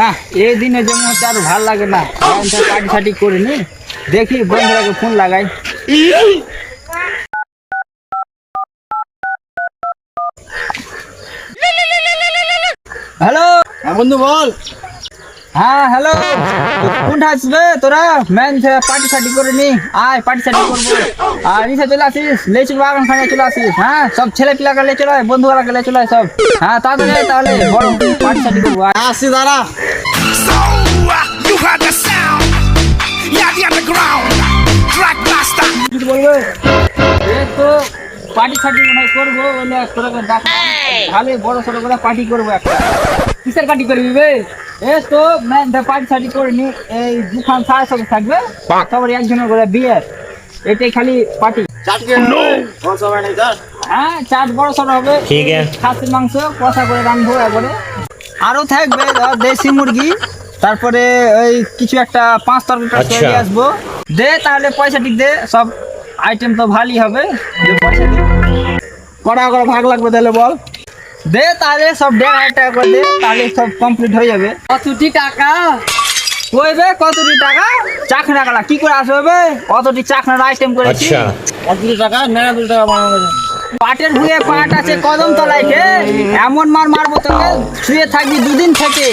না এই দিনে যেমন আর ভালো লাগে না। পার্টি সার্টি করে নি দেখি বন্ধুরাকে ফোন লাগাই। হ্যালো হ্যাঁ বন্ধু বল। হ্যাঁ হ্যালো কোনটা আসবে তোরা? ম্যান পার্টি সার্টি করে নি আয় পার্টি সার্টি করব। আর নিচে চলে আসিস লেচু বাগান খানে চলে আসিস হ্যাঁ? সব ছেলে পিলাকে লে চলে বন্ধুরা লে চলে সব। হ্যাঁ তাড়াতাড়ি তাহলে বড় পার্টি সার্টি করব। আসছি দাঁড়া। বলবে তো পার্টি সার্টি মনে হয় করব বলে তোরাকে ডাক ভালো বড় সড়ো করে পার্টি করব একটা কিসের পার্টি করবি বে এ তো ম্যান পার্টি সার্টি করে নি এই দুখান সাড়ে সব থাকবে। সবার একজনের করে বিয়ার এটাই খালি পার্টি হ্যাঁ চাট বড় সড়ো হবে। ঠিক আছে। খাসির মাংস কষা করে রান্ধবো একবারে। আরও থাকবে দেশি মুরগি। তারপরে ওই কিছু একটা পাঁচ তরকারি আচ্ছা। নিয়ে আসব। দে তাহলে পয়সা ঠিক দে। সব আইটেম তো ভালোই হবে। দে পয়সা দে কটা করে ভাগ লাগবে তাহলে বল। দে তাহলে সব দেড় হাজার টাকা করে দে তাহলে সব কমপ্লিট হয়ে যাবে। কতটি টাকা? কইবে কতটি টাকা? চাকরি টাকা কি করে আসবে অতটি চাকরার আইটেম করেছি? আচ্ছা। কতটি টাকা নেড়া দুটি টাকা বানাবো পাটের ভুয়ে পাট আছে কদম তলায় এমন মার মারবো তোকে শুয়ে থাকবি দুদিন থেকে।